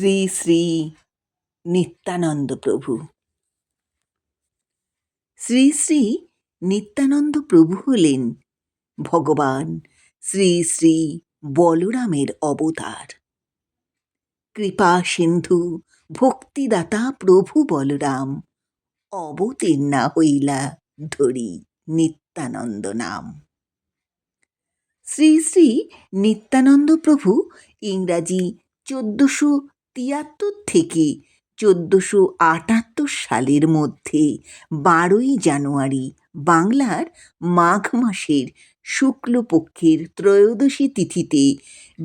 শ্রী শ্রী নিত্যানন্দ প্রভু। শ্রী শ্রী নিত্যানন্দ প্রভু হলেন ভগবান শ্রী শ্রী বলরামের অবতার। কৃপা সিন্ধু, ভক্তিদাতা প্রভু বলরাম, অবতীর্ণা হইলা ধরি নিত্যানন্দ নাম। শ্রী শ্রী নিত্যানন্দ প্রভু ইংরাজি চোদ্দশো তিয়াত্তর থেকে চোদ্দশো আটাত্তর সালের মধ্যে বারোই জানুয়ারি বাংলার মাঘ মাসের শুক্লপক্ষের ত্রয়োদশী তিথিতে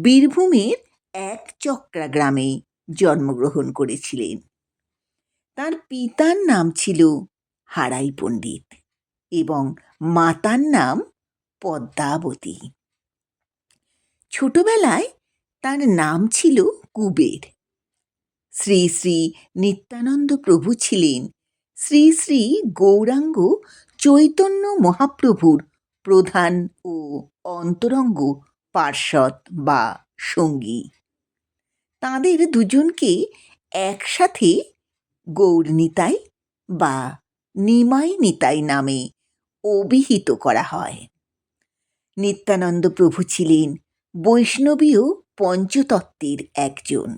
বীরভূমের এক চক্রা গ্রামে জন্মগ্রহণ করেছিলেন। তার পিতার নাম ছিল হারাই পণ্ডিত এবং মাতার নাম পদ্মাবতী। ছোটবেলায় তার নাম ছিল কুবের। শ্রী শ্রী নিত্যানন্দ প্রভু ছিলেন। শ্রী শ্রী গৌরাঙ্গ চৈতন্য মহাপ্রভুর প্রধান ও অন্তরঙ্গ পার্ষদ বা সঙ্গী। তাদের দুজনকে একসাথে গৌরনিতাই বা নিমাই নিতাই নামে অভিহিত করা হয়। নিত্যানন্দ প্রভু ছিলেন বৈষ্ণবীয় পঞ্চতত্ত্বের একজন।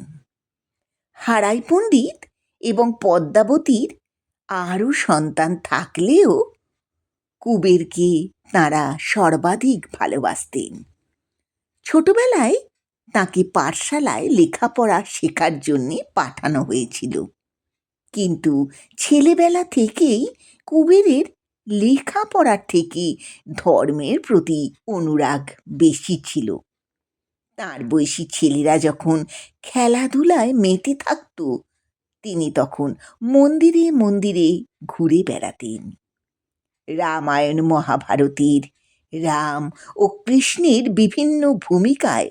হারাই পণ্ডিত এবং পদ্মাবতীর আরও সন্তান থাকলেও কুবেরকে তাঁরা সর্বাধিক ভালোবাসতেন। ছোটবেলায় তাকে পাঠশালায় লেখাপড়া শেখার জন্যে পাঠানো হয়েছিল। কিন্তু ছেলেবেলা থেকেই কুবেরের লেখাপড়ার থেকে ধর্মের প্রতি অনুরাগ বেশি ছিল। তার বয়সী ছেলেরা যখন খেলাধুলায় মেতে থাকত, তিনি তখন মন্দিরে মন্দিরে ঘুরে বেড়াতেন। রামায়ণ মহাভারতের রাম ও কৃষ্ণের বিভিন্ন ভূমিকায়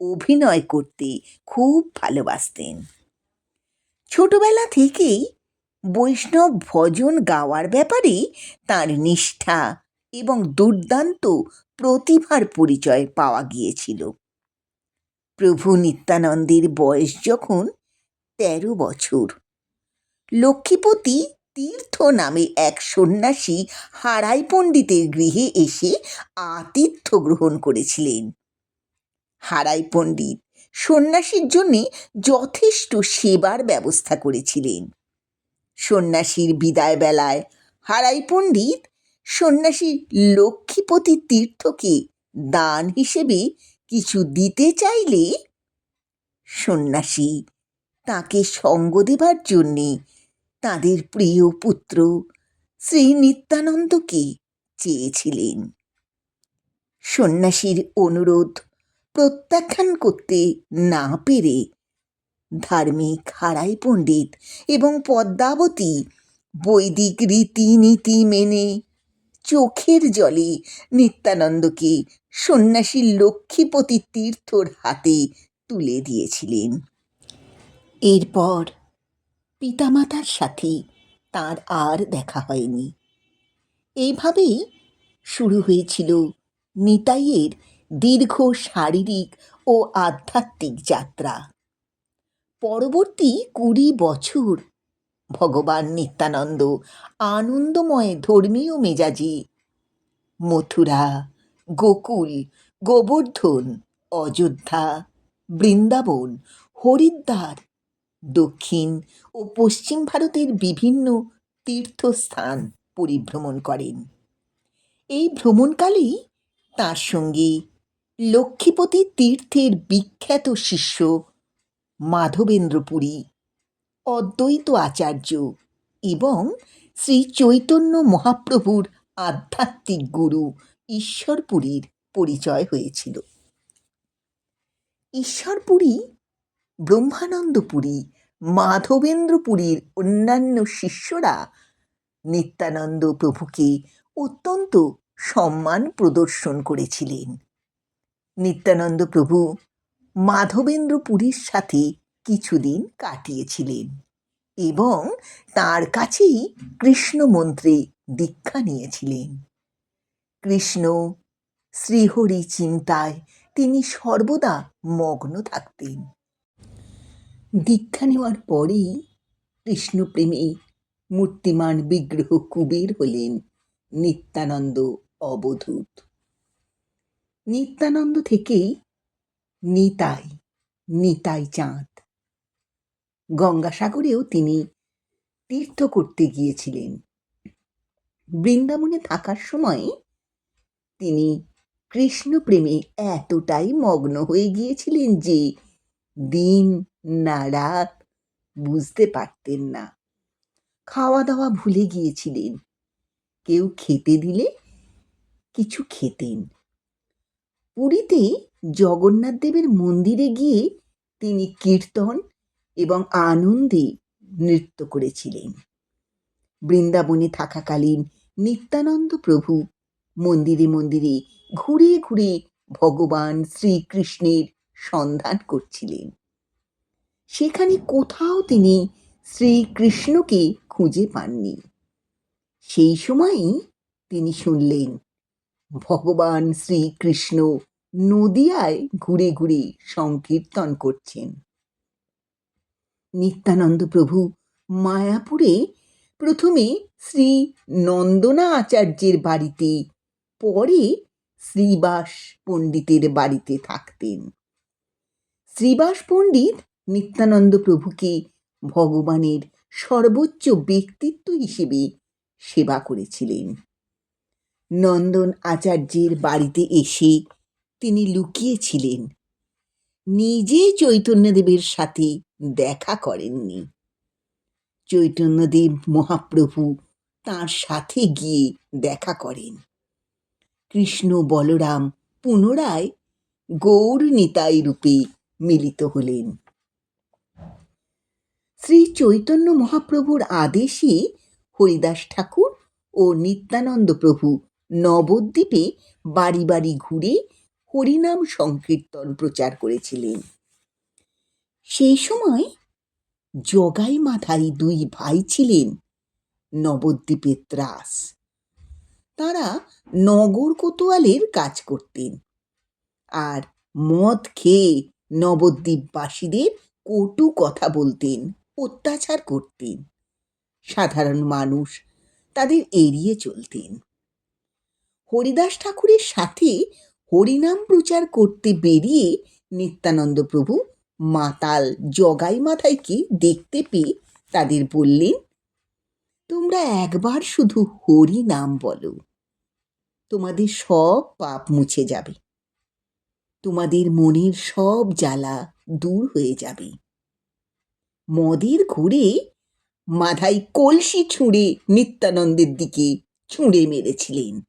অভিনয় করতে খুব ভালোবাসতেন। ছোটবেলা থেকেই বৈষ্ণব ভজন গাওয়ার ব্যাপারে তার নিষ্ঠা এবং দুর্দান্ত প্রতিভার পরিচয় পাওয়া গিয়েছিল। প্রভু নিত্যানন্দের বয়স যখন তেরো বছর। লক্ষ্মীপতি তীর্থ নামে এক সন্ন্যাসী হারাই পণ্ডিতের গৃহে এসে আতিথ্য গ্রহণ করেছিলেন। হারাই পণ্ডিত সন্ন্যাসীর জন্যে যথেষ্ট সেবার ব্যবস্থা করেছিলেন। সন্ন্যাসীর বিদায় বেলায় হারাই পণ্ডিত সন্ন্যাসী লক্ষ্মীপতি তীর্থকে দান হিসেবে কিছু দিতে চাইলে? সন্ন্যাসী, তাকে সঙ্গ দেবার জন্যে তাদের প্রিয় পুত্র শ্রী নিত্যানন্দকে চেয়েছিলেন? সন্ন্যাসীর অনুরোধ প্রত্যাখ্যান করতে না পেরে ধার্মিক হারাই পণ্ডিত এবং পদ্মাবতী বৈদিক রীতিনীতি মেনে চোখের জলে। নিত্যানন্দকে সন্ন্যাসী লক্ষ্মীপতি তীর্থর হাতে তুলে দিয়েছিলেন। এরপর পিতামাতার সাথে তার আর দেখা হয়নি। এইভাবেই শুরু হয়েছিল নিতাইয়ের দীর্ঘ শারীরিক ও আধ্যাত্মিক যাত্রা। পরবর্তী কুড়ি বছর ভগবান নিত্যানন্দ, আনন্দময়, ধর্মীয় মেজাজি। মথুরা, গোকুল, গোবর্ধন, অযোধ্যা, বৃন্দাবন, হরিদ্বার, দক্ষিণ ও পশ্চিম ভারতের বিভিন্ন তীর্থস্থান পরিভ্রমণ করেন। এই ভ্রমণকালেই তার সঙ্গে লক্ষ্মীপতি তীর্থের বিখ্যাত শিষ্য মাধবেন্দ্রপুরী অদ্বৈত আচার্য এবং শ্রী চৈতন্য মহাপ্রভুর আধ্যাত্মিক গুরু ঈশ্বরপুরীর পরিচয় হয়েছিল। ঈশ্বরপুরী, ব্রহ্মানন্দপুরী, মাধবেন্দ্রপুরীর অন্যান্য শিষ্যরা নিত্যানন্দ প্রভুকে অত্যন্ত সম্মান প্রদর্শন করেছিলেন। নিত্যানন্দ প্রভু মাধবেন্দ্রপুরীর সাথে কিছুদিন কাটিয়েছিলেন এবং তার কাছেই কৃষ্ণ মন্ত্রে দীক্ষা নিয়েছিলেন। কৃষ্ণ শ্রীহরি চিন্তায় তিনি সর্বদা মগ্ন থাকতেন। দীক্ষা নেওয়ার পরেই কৃষ্ণপ্রেমী মূর্তিমান বিগ্রহ কুবের হলেন নিত্যানন্দ অবধূত। নিত্যানন্দ থেকেই নিতাই নিতাই চাঁদ। গঙ্গাসাগরেও তিনি তীর্থ করতে গিয়েছিলেন। বৃন্দাবনে থাকার সময় তিনি কৃষ্ণ প্রেমে এতটাই মগ্ন হয়ে গিয়েছিলেন যে দিন না রাত বুঝতে পারতেন না। খাওয়া দাওয়া ভুলে গিয়েছিলেন। কেউ খেতে দিলে কিছু খেতেন। পুরীতে জগন্নাথ দেবের মন্দিরে গিয়ে তিনি কীর্তন এবং আনন্দে নৃত্য করেছিলেন। বৃন্দাবনে থাকাকালীন নিত্যানন্দ প্রভু মন্দিরে মন্দিরে ঘুরে ঘুরে ভগবান শ্রীকৃষ্ণের সন্ধান করছিলেন। সেখানে কোথাও তিনি শ্রীকৃষ্ণকে খুঁজে পাননি। সেই সময়ই তিনি শুনলেন, ভগবান শ্রীকৃষ্ণ নদিয়ায় ঘুরে ঘুরে সংকীর্তন করছেন। নিত্যানন্দ প্রভু মায়াপুরে প্রথমে শ্রী নন্দনা আচার্যের বাড়িতে, পরে শ্রীবাস পণ্ডিতের বাড়িতে থাকতেন। শ্রীবাস পণ্ডিত নিত্যানন্দ প্রভুকে ভগবানের সর্বোচ্চ ব্যক্তিত্ব হিসেবে সেবা করেছিলেন। নন্দন আচার্যের বাড়িতে এসে তিনি লুকিয়েছিলেন। নিজে চৈতন্যদেবের সাথে দেখা করেননি। চৈতন্যদেব মহাপ্রভু তার সাথে গিয়ে দেখা করেন। কৃষ্ণ বলরাম পুনরায় গৌর নিতাই রূপে মিলিত হলেন। শ্রী চৈতন্য মহাপ্রভুর আদেশে হরিদাস ঠাকুর ও নিত্যানন্দ প্রভু নবদ্বীপে বাড়ি বাড়ি ঘুরে হরিনাম সংকীর্তন প্রচার করেছিলেন। সেই সময় জগাই মাথায় দুই ভাই ছিলেন, নবদ্বীপের ত্রাস। তারা নগর কোতোয়ালের কাজ করতেন আর মদ খেয়ে নবদ্বীপবাসীদের কটু কথা বলতেন, অত্যাচার করতেন। সাধারণ মানুষ তাদের এড়িয়ে চলতেন। হরিদাস ঠাকুরের সাথে হরিনাম প্রচার করতে বেরিয়ে নিত্যানন্দ প্রভু মাতাল জগাই মাথাইকে দেখতে পেয়ে তাদের বললেন, তোমরা একবার শুধু হরি নাম বলো, তোমাদের সব পাপ মুছে যাবে, তোমাদের মনের সব জ্বালা দূর হয়ে যাবে। মদের ঘুরে মাথায় কলসি ছুঁড়ে নিত্যানন্দের দিকে ছুঁড়ে মেরেছিলেন।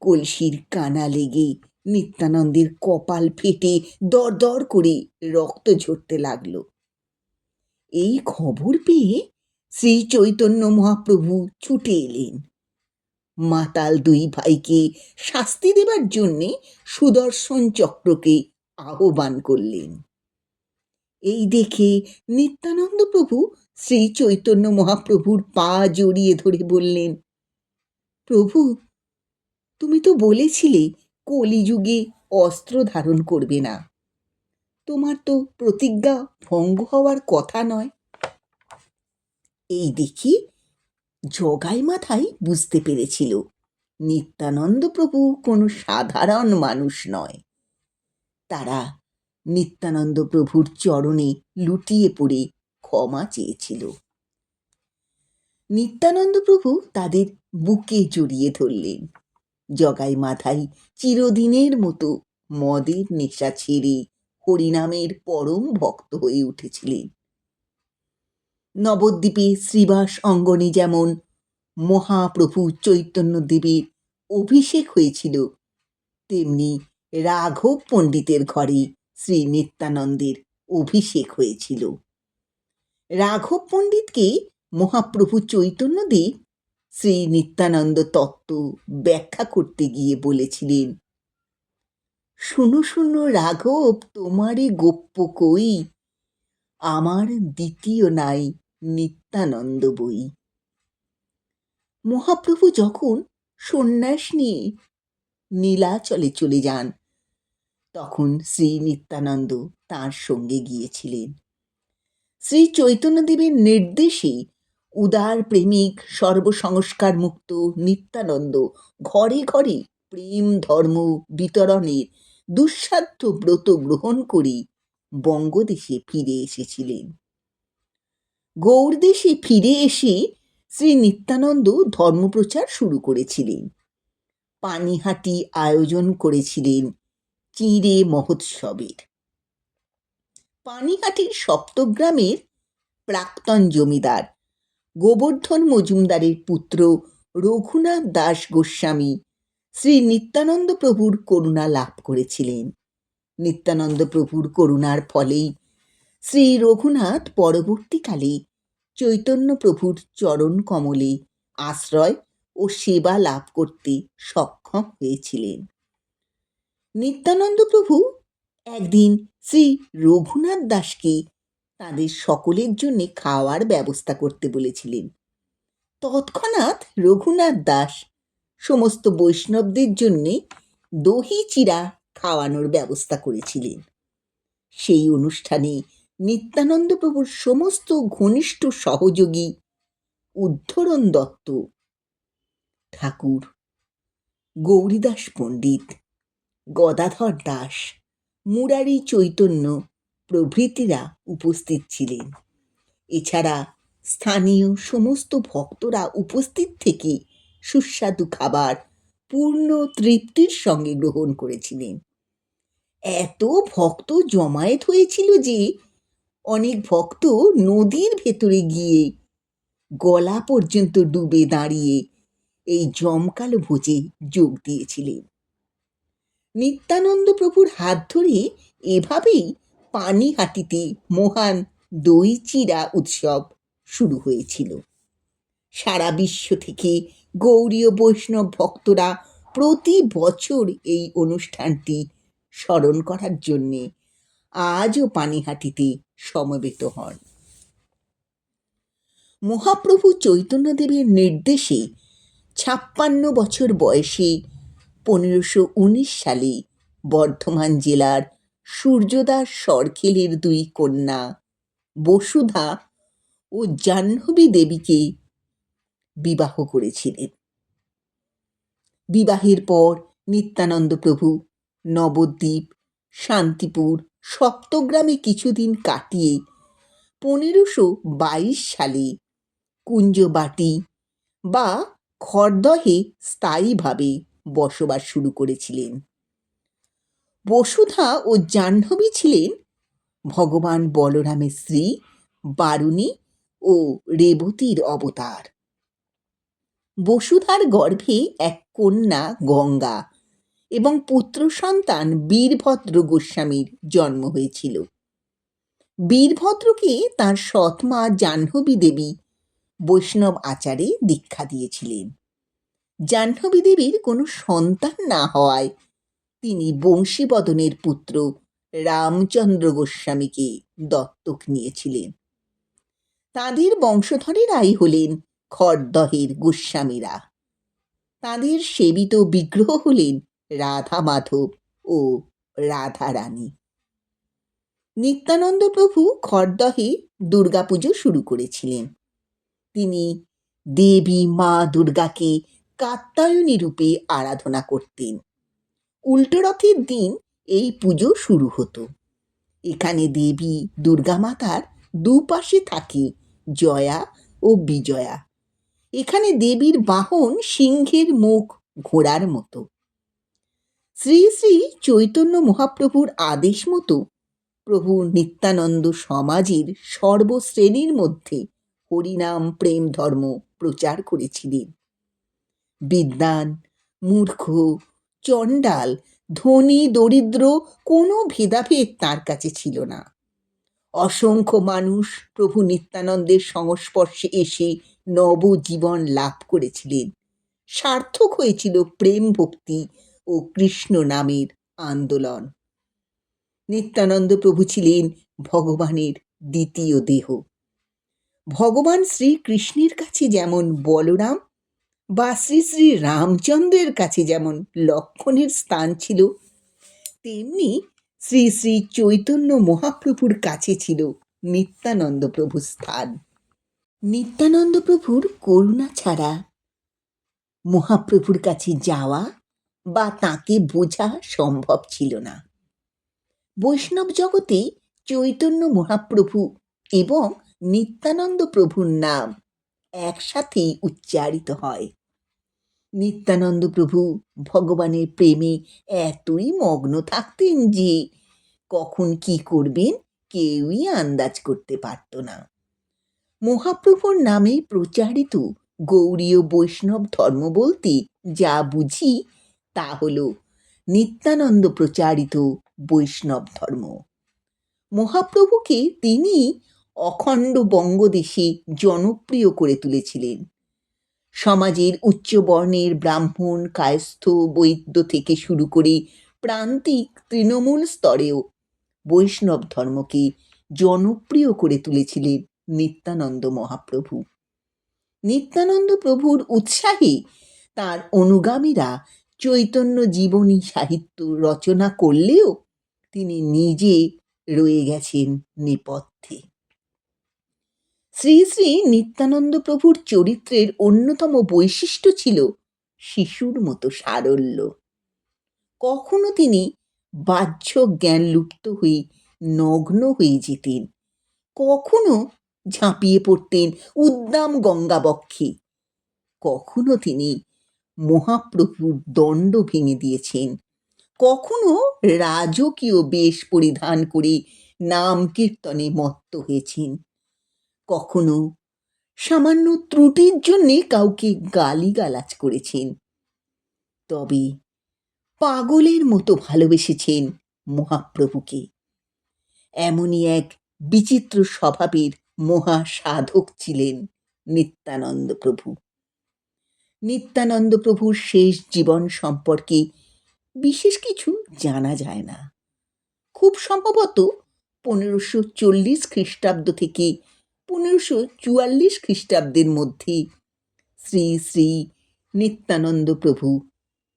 কলসির কানা লেগে নিত্যানন্দের কপাল ফেটে দর দর করে রক্ত ঝরতে লাগল। এই খবর পেয়ে শ্রী চৈতন্য মহাপ্রভু ছুটে এলেন। মাতাল দুই ভাইকে শাস্তি দেবার জন্যে সুদর্শন চক্রকে আহ্বান করলেন। এই দেখে নিত্যানন্দ প্রভু শ্রী চৈতন্য মহাপ্রভুর পা জড়িয়ে ধরে বললেন, প্রভু, তুমি তো বলেছিলে কলিযুগে অস্ত্র ধারণ করবে না। তোমার তো প্রতিজ্ঞা ভঙ্গ হওয়ার কথা নয়। এই দেখি জগাই মাথায় বুঝতে পেরেছিল, নিত্যানন্দ প্রভু কোনো সাধারণ মানুষ নয়। তারা নিত্যানন্দ প্রভুর চরণে লুটিয়ে পড়ে ক্ষমা চেয়েছিল। নিত্যানন্দ প্রভু তাদের বুকে জড়িয়ে ধরলেন। জগাই মাথায় চিরদিনের মতো মদের নেশা ছেড়ে হরিনামের পরম ভক্ত হয়ে উঠেছিলেন। নবদ্বীপে শ্রীবাস অঙ্গনে যেমন মহাপ্রভু চৈতন্যদেবের অভিষেক হয়েছিল, তেমনি রাঘব পণ্ডিতের ঘরে শ্রী নিত্যানন্দের অভিষেক হয়েছিল। রাঘব পণ্ডিতকে মহাপ্রভু চৈতন্যদেব শ্রী নিত্যানন্দ তত্ত্ব ব্যাখ্যা করতে গিয়ে বলেছিলেন, শুনো শুনো রাঘব তোমারে গোপ্য কই? আমার দ্বিতীয় নাই নিত্যানন্দ বই। মহাপ্রভু যখন সন্ন্যাস নিয়ে নীলাচলে চলে যান, তখন শ্রী নিত্যানন্দ তাঁর সঙ্গে গিয়েছিলেন। শ্রী চৈতন্যদেবের নির্দেশে উদার প্রেমিক, সর্বসংস্কার মুক্ত নিত্যানন্দ, ঘরে ঘরে প্রেম, ধর্ম বিতরণের দুঃসাধ্য ব্রত গ্রহণ করে বঙ্গদেশে ফিরে এসেছিলেন। গৌড়দেশে ফিরে এসে শ্রী নিত্যানন্দ ধর্মপ্রচার শুরু করেছিলেন। পানিহাটি আয়োজন করেছিলেন চিঁড়ে মহোৎসবের। পানিহাটির সপ্তগ্রামের প্রাক্তন জমিদার গোবর্ধন মজুমদারের পুত্র রঘুনাথ দাস গোস্বামী শ্রী নিত্যানন্দ প্রভুর করুণা লাভ করেছিলেন। নিত্যানন্দ প্রভুর করুণার ফলেই শ্রী রঘুনাথ পরবর্তীকালে চৈতন্য প্রভুর চরণ কমলে আশ্রয় ও সেবা লাভ করতে সক্ষম হয়েছিলেন। নিত্যানন্দ প্রভু একদিন শ্রী রঘুনাথ দাসকে তাদের সকলের জন্যে খাওয়ার ব্যবস্থা করতে বলেছিলেন। তৎক্ষণাৎ রঘুনাথ দাস সমস্ত বৈষ্ণবদের জন্যে দহি চিরা খাওয়ানোর ব্যবস্থা করেছিলেন। সেই অনুষ্ঠানে নিত্যানন্দ প্রভুর সমস্ত ঘনিষ্ঠ সহযোগী উদ্ধরণ দত্ত, ঠাকুর, গৌরীদাস পণ্ডিত, গদাধর দাস, মুরারি চৈতন্য প্রভৃতিরা উপস্থিত ছিলেন। এছাড়া স্থানীয় সমস্ত ভক্তরা উপস্থিত থেকে সুস্বাদু খাবার পূর্ণ তৃপ্তির সঙ্গে গ্রহণ করেছিলেন। এত ভক্ত জমায়েত হয়েছিল যে অনেক ভক্ত নদীর ভেতরে গিয়ে গলা পর্যন্ত ডুবে দাঁড়িয়ে এই জমকালো ভোজে যোগ দিয়েছিলেন। নিত্যানন্দ প্রভুর হাত ধরে এভাবেই পানিহাটিতে মহান দই চিরা উৎসব শুরু হয়েছিল। সারা বিশ্ব থেকে গৌরীয় বৈষ্ণব ভক্তরা প্রতি বছর এই অনুষ্ঠানটি স্মরণ করার জন্যে আজও পানিহাটিতে সমবেত হন। মহাপ্রভু চৈতন্যদেবের নির্দেশে ছাপ্পান্ন বছর বয়সে পনেরোশো উনিশ সালে বর্ধমান জেলার সূর্যদাস সরখেলের দুই কন্যা, বসুধা ও জাহ্নবী দেবীকে বিবাহ করেছিলেন। বিবাহের পর নিত্যানন্দ প্রভু, নবদ্বীপ, শান্তিপুর, সপ্তগ্রামে কিছুদিন কাটিয়ে পনেরোশো বাইশ সালে কুঞ্জবাটি বা খড়দহে স্থায়ীভাবে বসবাস শুরু করেছিলেন। বসুধা ও জাহ্নবী ছিলেন ভগবান বলরামের স্ত্রী, বারুণী ও রেবতীর অবতার। বসুধার গর্ভে এক কন্যা গঙ্গা এবং পুত্র সন্তান বীরভদ্র গোস্বামীর জন্ম হয়েছিল। বীরভদ্রকে তার সৎমা জাহ্নবী দেবী বৈষ্ণব আচারে দীক্ষা দিয়েছিলেন। জাহ্নবী দেবীর কোনো সন্তান না হওয়ায় তিনি বংশীবদনের পুত্র রামচন্দ্র গোস্বামীকে দত্তক নিয়েছিলেন। তাদের বংশধরেরাই হলেন খড়দহের গোস্বামীরা। তাদের সেবিত বিগ্রহ হলেন রাধা মাধব ও রাধা রানী নিত্যানন্দ প্রভু খড়দহে দুর্গাপুজো শুরু করেছিলেন। তিনি দেবী মা দুর্গাকে কাত্যায়নী রূপে আরাধনা করতেন। উল্টো রথের দিন এই পুজো শুরু হতো। এখানে দেবী, দুর্গা মাতার দুপাশে থাকে জয়া ও বিজয়া। এখানে দেবীর বাহন সিংহের মুখ ঘোড়ার মতো। শ্রী শ্রী চৈতন্য মহাপ্রভুর আদেশ মতো প্রভু নিত্যানন্দ সমাজের সর্বশ্রেণীর মধ্যে হরিনাম, প্রেম ধর্ম প্রচার করেছিলেন। বিদ্বান, মূর্খ চণ্ডাল, ধনী, দরিদ্র, কোনো ভেদাভেদ তার কাছে ছিল না। অসংখ্য মানুষ প্রভু নিত্যানন্দের সংস্পর্শে এসে নবজীবন লাভ করেছিলেন। সার্থক হয়েছিল প্রেম ভক্তি ও কৃষ্ণ নামের আন্দোলন। নিত্যানন্দ প্রভু ছিলেন ভগবানের দ্বিতীয় দেহ। ভগবান শ্রীকৃষ্ণের কাছে যেমন বলরাম বা শ্রী শ্রী রামচন্দ্রের কাছে যেমন লক্ষণের স্থান ছিল, তেমনি শ্রী শ্রী চৈতন্য মহাপ্রভুর কাছে ছিল নিত্যানন্দ প্রভুর স্থান। নিত্যানন্দ প্রভুর করুণা ছাড়া মহাপ্রভুর কাছে যাওয়া বা তাকে বোঝা সম্ভব ছিল না। বৈষ্ণব জগতে চৈতন্য মহাপ্রভু এবং নিত্যানন্দ প্রভুর নাম একসাথেই উচ্চারিত হয়। নিত্যানন্দ প্রভু, ভগবানের প্রেমে এতই মগ্ন থাকতেন যে কখন কি করবেন কেউই আন্দাজ করতে পারত না। মহাপ্রভুর নামে প্রচারিত গৌরীয় বৈষ্ণব ধর্ম বলতে যা বুঝি তা হল নিত্যানন্দ প্রচারিত বৈষ্ণব ধর্ম। মহাপ্রভুকে তিনি অখণ্ড বঙ্গদেশে জনপ্রিয় করে তুলেছিলেন। সমাজের উচ্চ বর্ণের ব্রাহ্মণ, কায়স্থ, বৈদ্য থেকে শুরু করে প্রান্তিক তৃণমূল স্তরেও বৈষ্ণব ধর্মকে জনপ্রিয় করে তুলেছিলেন নিত্যানন্দ মহাপ্রভু। নিত্যানন্দ প্রভুর উৎসাহে তার অনুগামীরা চৈতন্য জীবনী সাহিত্য রচনা করলেও তিনি নিজে রয়ে গেছেন নেপথ্যে। শ্রী শ্রী নিত্যানন্দ প্রভুর চরিত্রের অন্যতম বৈশিষ্ট্য ছিল শিশুর মতো সারল্য। কখনো তিনি বাহ্য জ্ঞান লুপ্ত হয়ে নগ্ন হয়ে যেতেন। কখনো ঝাঁপিয়ে পড়তেন উদ্দাম গঙ্গাবক্ষে। কখনো তিনি মহাপ্রভুর দণ্ড ভেঙে দিয়েছেন। কখনো রাজকীয় বেশ পরিধান করে নাম কীর্তনে মত্ত হয়েছেন। কখনো? সামান্য ত্রুটির জন্যে কাউকে গালিগালাজ করেছেন। তবে পাগলের মতো ভালোবেসেছেন মহাপ্রভুকে। এমনই এক বিচিত্র স্বভাবের মহা সাধক ছিলেন নিত্যানন্দ প্রভু। নিত্যানন্দ প্রভুর শেষ জীবন সম্পর্কে বিশেষ কিছু জানা যায় না। খুব সম্ভবত পনেরোশো চল্লিশ খ্রিস্টাব্দ থেকে পনেরোশো চুয়াল্লিশ খ্রিস্টাব্দের মধ্যে শ্রী শ্রী নিত্যানন্দ প্রভু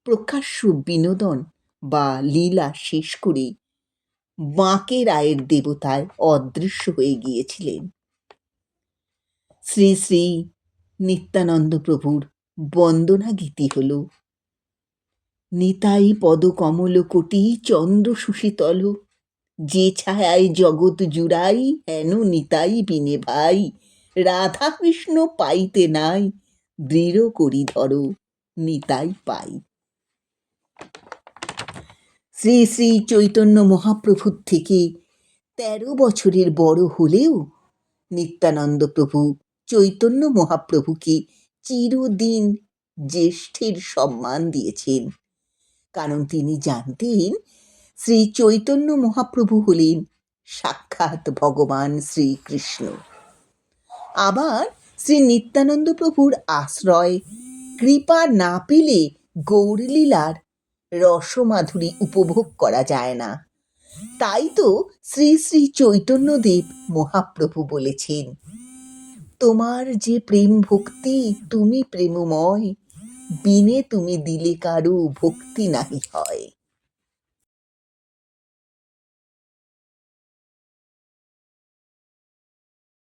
প্রকাশ্য বিনোদন বা লীলা শেষ করে বাঁকে রায়ের দেবতায় অদৃশ্য হয়ে গিয়েছিলেন। শ্রী শ্রী নিত্যানন্দ প্রভুর বন্দনা গীতি হল, নিতাই পদকমল কোটি চন্দ্র সুশীতল যে ছায়ায় জগৎ জুড়াই, হেন নিতাই বিনে ভাই। রাধা কৃষ্ণ পাইতে নাই, দৃঢ় করি ধরো, নিতাই পাই। শ্রী শ্রী চৈতন্য মহাপ্রভুর থেকে তেরো বছরের বড় হলেও নিত্যানন্দ প্রভু চৈতন্য মহাপ্রভুকে চিরদিন জ্যেষ্ঠের সম্মান দিয়েছেন। কারণ তিনি জানতেন শ্রী চৈতন্য মহাপ্রভু হলেন সাক্ষাৎ ভগবান শ্রীকৃষ্ণ। আবার শ্রী নিত্যানন্দ প্রভুর আশ্রয়, কৃপা না পেলে গৌরলীলার রসমাধুরী উপভোগ করা যায় না। তাই তো শ্রী শ্রী চৈতন্যদেব মহাপ্রভু বলেছেন, তোমার যে প্রেম ভক্তি তুমি প্রেমময়, বিনে তুমি দিলে কারু ভক্তি নাহি হয়।